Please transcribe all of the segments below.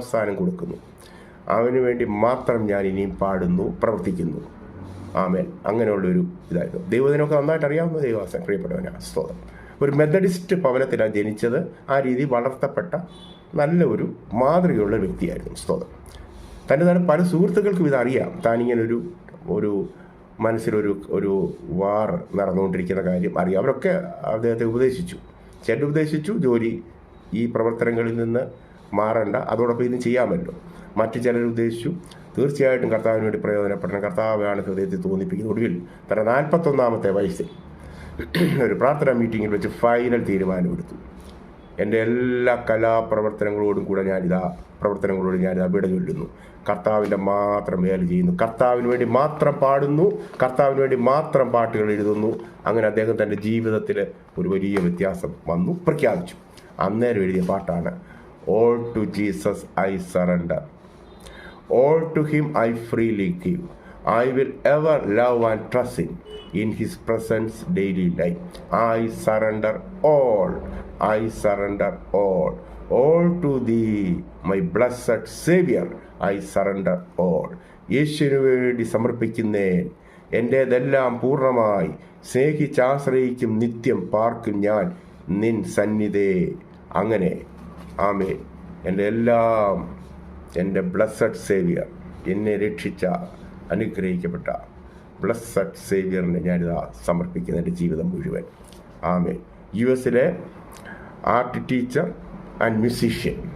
സ്ഥാനം കൊടുക്കുന്നു. അവന് വേണ്ടി മാത്രം ഞാൻ ഇനിയും പാടുന്നു പ്രവർത്തിക്കുന്നു. ആമേൻ. അങ്ങനെയുള്ളൊരു ഇതായിരുന്നു. ദൈവത്തിനൊക്കെ നന്നായിട്ട് അറിയാവുന്ന ദൈവവാസൻ പ്രിയപ്പെട്ടവനാണ് സ്തോത്രം. ഒരു മെത്തഡിസ്റ്റ് ഭവനത്തിലാണ് ജനിച്ചത്. ആ രീതി വളർത്തപ്പെട്ട നല്ല ഒരു മാതൃകയുള്ള വ്യക്തിയായിരുന്നു സ്തോത്രം. തന്റെ തന്നെ പല സുഹൃത്തുക്കൾക്കും ഇതറിയാം. താനിങ്ങനൊരു ഒരു മനസ്സിലൊരു ഒരു വാർ നടന്നുകൊണ്ടിരിക്കുന്ന കാര്യം അറിയാം. അവരൊക്കെ അദ്ദേഹത്തെ ഉപദേശിച്ചു. ചേട്ടൻ ഉപദേശിച്ചു. ജോലി ഈ പ്രവർത്തനങ്ങളിൽ നിന്ന് മാറണ്ട. അതോടൊപ്പം ചെയ്യാൻ പറ്റും. മറ്റു ചിലർ ഉദ്ദേശിച്ചു തീർച്ചയായിട്ടും കർത്താവിന് വേണ്ടി പ്രയോജനപ്പെടണം. കർത്താവാണ് ഹൃദയത്തിൽ തോന്നിപ്പിക്കുന്നത് ഒടുവിൽ തന്റെ നാൽപ്പത്തൊന്നാമത്തെ വയസ്സിൽ ഒരു പ്രാർത്ഥനാ മീറ്റിങ്ങിൽ വെച്ച് ഫൈനൽ തീരുമാനമെടുത്തു. എന്റെ എല്ലാ കലാപ്രവർത്തനങ്ങളോടും കൂടെ ഞാനിതാ പ്രവർത്തനങ്ങളോട് ഞാനിതാ വിട ചൊല്ലുന്നു. കർത്താവിന്റെ മാത്രം വേല ചെയ്യുന്നു. കർത്താവിന് വേണ്ടി മാത്രം പാടുന്നു. കർത്താവിന് വേണ്ടി മാത്രം പാട്ടുകൾ എഴുതുന്നു. അങ്ങനെ അദ്ദേഹം തന്റെ ജീവിതത്തിൽ ഒരു വലിയ വ്യത്യാസം വന്നു. പ്രഖ്യാപിച്ചു. അന്നേരം എഴുതിയ പാട്ടാണ് all to Jesus I surrender All to him I freely give. I will ever love and trust him in his presence daily life. I surrender all. I surrender all. All to thee, my blessed Savior. I surrender all. യേശുവിനു വേണ്ടി സമർപ്പിക്കുന്നേൻ എന്റേതെല്ലാം പൂർണമായി സ്നേഹിച്ചാശ്രയിക്കും നിത്യം പാർക്കും ഞാൻ നിൻ സന്നിധേ അങ്ങനെ ആമേ എന്റെ എല്ലാം എന്റെ ബ്ലസ്സഡ് സേവിയർ എന്നെ രക്ഷിച്ച അനുഗ്രഹിക്കപ്പെട്ട ബ്ലസ്സഡ് സേവിയറിനെ ഞാനിതാ സമർപ്പിക്കുന്ന എന്റെ ജീവിതം മുഴുവൻ. ആമേ യു എസിലെ art teacher and musician.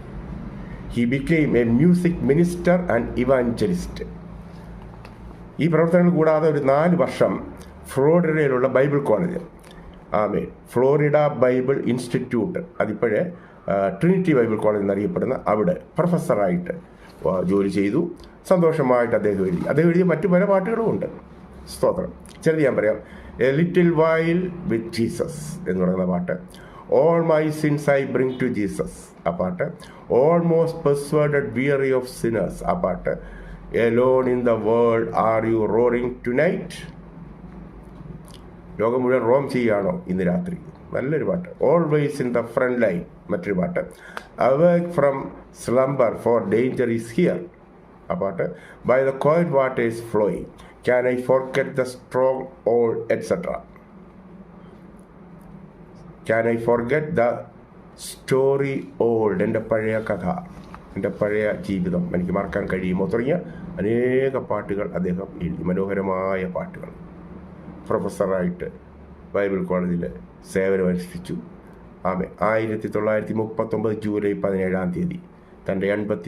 He became a music minister and evangelist ഈ പ്രവർത്തനങ്ങൾ കൂടാതെ ഒരു നാല് വർഷം ഫ്ലോറിഡയിലുള്ള ബൈബിൾ കോളേജ്. ആമേ ഫ്ലോറിഡ ബൈബിൾ ഇൻസ്റ്റിറ്റ്യൂട്ട്. അതിപ്പോഴേ ട്രിനിറ്റി ബൈബിൾ കോളേജ് എന്നറിയപ്പെടുന്ന അവിടെ പ്രൊഫസറായിട്ട് ജോലി ചെയ്തു. സന്തോഷമായിട്ട് അദ്ദേഹം എഴുതി. അദ്ദേഹം എഴുതിയ മറ്റു പല പാട്ടുകളും ഉണ്ട്. സ്തോത്രം. ചിലത് ഞാൻ പറയാം. A little while with Jesus എന്ന് പറയുന്ന പാട്ട്. All my sins I bring to Jesus. ആ പാട്ട്. Almost persuaded weary of sinners ആ പാട്ട്. Alone in the world are you roaring tonight ലോകം മുഴുവൻ റോം ചെയ്യുകയാണോ ഇന്ന് രാത്രി? നല്ലൊരു പാട്ട്. Always in the front line മറ്റൊരു പാട്ട്. Awake from slumber for danger is here ആ പാട്ട്. By the coiled what is flowing can I forget the strong all etcetera can I forget the story old എന്റെ പഴയ കഥ. എന്റെ പഴയ ജീവിതം. എനിക്ക് മറക്കാൻ കഴിയുമോ തുടങ്ങിയ അനേക പാട്ടുകൾ അദ്ദേഹം എഴുതി. മനോഹരമായ പാട്ടുകൾ. പ്രൊഫസറായിട്ട് ബൈബിൾ കോളേജിൽ സേവനമനുഷ്ഠിച്ചു. ആമെ ആയിരത്തി തൊള്ളായിരത്തി മുപ്പത്തൊമ്പത് ജൂലൈ പതിനേഴാം തീയതി തന്റെ എൺപത്തി